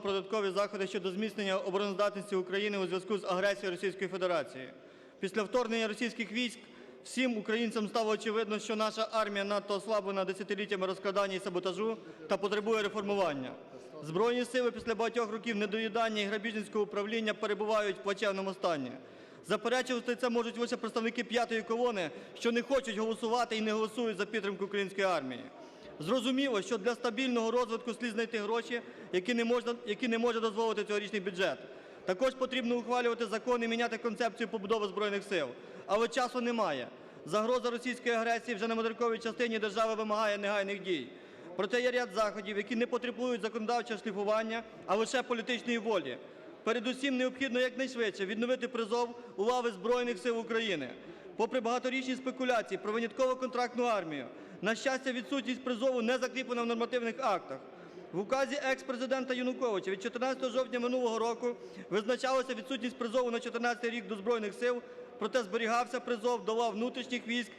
постанови про заходи щодо зміцнення обороноздатності України у зв'язку з агресією Російської Федерації. Після вторгнення російських військ всім українцям стало очевидно, що наша армія надто ослаблена десятиліттями розкрадання і саботажу та потребує реформування. Збройні сили після багатьох років недоїдання і грабіжницького управління перебувають в плачевному стані. Заперечувати це можуть лише представники п'ятої колони, що не хочуть голосувати і не голосують за підтримку української армії. Зрозуміло, що для стабільного розвитку слід знайти гроші, які не, можна, які не може дозволити цьогорічний бюджет. Також потрібно ухвалювати закони і міняти концепцію побудови Збройних сил. Але часу немає. Загроза російської агресії вже на материковій частині держави вимагає негайних дій. Проте є ряд заходів, які не потребують законодавчого шліфування, а лише політичної волі. Передусім необхідно якнайшвидше відновити призов у лави Збройних сил України. Попри багаторічні спекуляції про винятково контрактну армію, на щастя, відсутність призову не закріплена в нормативних актах. В указі екс-президента Януковича від 14 жовтня минулого року визначалася відсутність призову на 14 рік до Збройних сил, проте зберігався призов до лав внутрішніх військ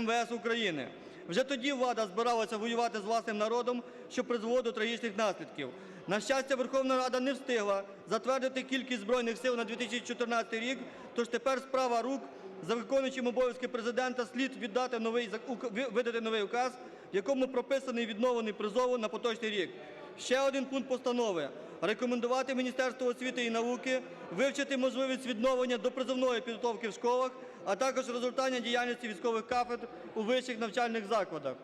МВС України. Вже тоді влада збиралася воювати з власним народом, що призвело до трагічних наслідків. На щастя, Верховна Рада не встигла затвердити кількість Збройних сил на 2014 рік, тож тепер справа рук за виконуючим обов'язки президента слід віддати новий, видати новий указ, в якому прописаний відновлений призову на поточний рік. Ще один пункт постанови. Рекомендувати Міністерству освіти і науки вивчити можливість відновлення допризовної підготовки в школах, а також розгортання діяльності військових кафедр у вищих навчальних закладах.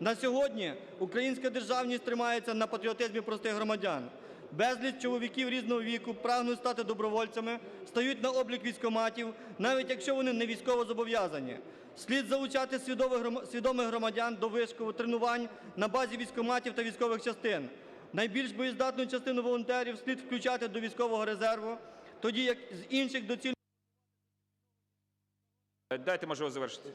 На сьогодні українська державність тримається на патріотизмі простих громадян. Безліч чоловіків різного віку прагнуть стати добровольцями, стають на облік військоматів, навіть якщо вони не військово зобов'язані. Слід залучати свідомих громадян до вишколу тренувань на базі військоматів та військових частин. Найбільш боєздатну частину волонтерів слід включати до військового резерву, тоді як з інших доцільно Дайте можливо завершити.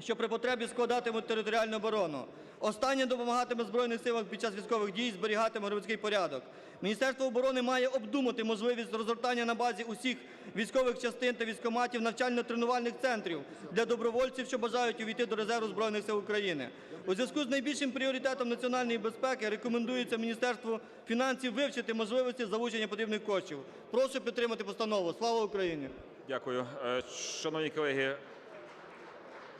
що при потребі складатимуть територіальну оборону. Останнє допомагатиме Збройним силам під час військових дій, зберігатиме громадський порядок. Міністерство оборони має обдумати можливість розгортання на базі усіх військових частин та військоматів навчально-тренувальних центрів для добровольців, що бажають увійти до резерву Збройних сил України. У зв'язку з найбільшим пріоритетом національної безпеки рекомендується Міністерству фінансів вивчити можливості залучення потрібних коштів. Прошу підтримати постанову. Слава Україні! Дякую. Е, Шановні колеги,